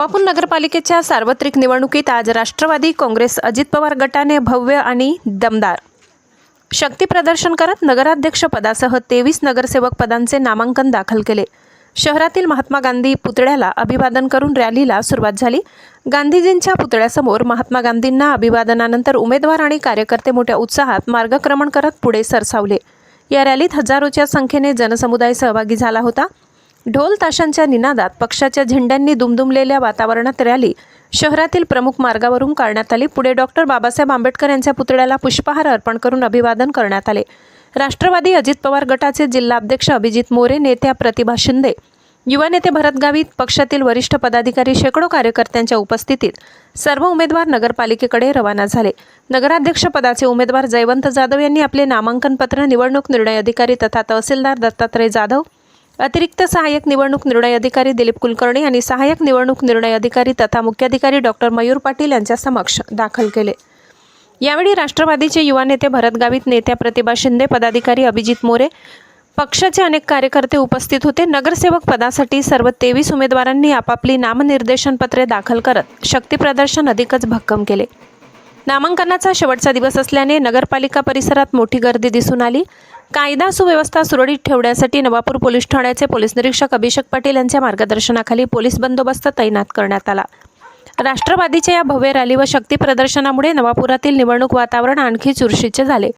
नवापूर नगरपालिकेच्या सार्वत्रिक निवडणुकीत आज राष्ट्रवादी काँग्रेस अजित पवार गटाने भव्य आणि दमदार शक्ती प्रदर्शन करत नगराध्यक्षपदासह तेवीस नगरसेवक पदांचे नामांकन दाखल केले. शहरातील महात्मा गांधी पुतळ्याला अभिवादन करून रॅलीला सुरुवात झाली. गांधीजींच्या पुतळ्यासमोर महात्मा गांधींना अभिवादनानंतर उमेदवार आणि कार्यकर्ते मोठ्या उत्साहात मार्गक्रमण करत पुढे सरसावले. या रॅलीत हजारोच्या संख्येने जनसमुदाय सहभागी झाला होता. ढोल ताशांच्या निनादात पक्षाच्या झेंड्यांनी दुमदुमलेल्या वातावरणात रॅली शहरातील प्रमुख मार्गावरून काढण्यात आली. पुढे डॉक्टर बाबासाहेब आंबेडकर यांच्या पुतळ्याला पुष्पहार अर्पण करून अभिवादन करण्यात आले. राष्ट्रवादी अजित पवार गटाचे जिल्हाध्यक्ष अभिजित मोरे नेत्या प्रतिभा शिंदे युवा नेते भरत गावित पक्षातील वरिष्ठ पदाधिकारी शेकडो कार्यकर्त्यांच्या उपस्थितीत सर्व उमेदवार नगरपालिकेकडे रवाना झाले. नगराध्यक्षपदाचे उमेदवार जयवंत जाधव यांनी आपले नामांकन पत्र निवडणूक निर्णय अधिकारी तथा तहसीलदार दत्तात्रय जाधव अतिरिक्त सहाय्यक निवडणूक निर्णय अधिकारी दिलीप कुलकर्णी आणि सहाय्यक निवडणूक निर्णय अधिकारी तथा मुख्याधिकारी डॉक्टर मयूर पाटील यांच्या समक्ष दाखल केले. यावेळी राष्ट्रवादीचे युवा नेते भरत गावित नेत्या प्रतिभा शिंदे पदाधिकारी अभिजित मोरे पक्षाचे अनेक कार्यकर्ते उपस्थित होते. नगरसेवक पदासाठी सर्व तेवीस उमेदवारांनी आपापली नामनिर्देशनपत्रे दाखल करत शक्तीप्रदर्शन अधिकच भक्कम केले. नामांकनाचा शेवटचा दिवस असल्याने नगरपालिका परिसरात मोठी गर्दी दिसून आली. कायदा सुव्यवस्था सुरळीत ठेवण्यासाठी नवापूर पोलीस ठाण्याचे पोलीस निरीक्षक अभिषेक पाटील यांच्या मार्गदर्शनाखाली पोलीस बंदोबस्त तैनात करण्यात आला. राष्ट्रवादीच्या या भव्य रॅली व शक्ती प्रदर्शनामुळे नवापुरातील निवडणूक वातावरण आणखी चुरशीचे झाले.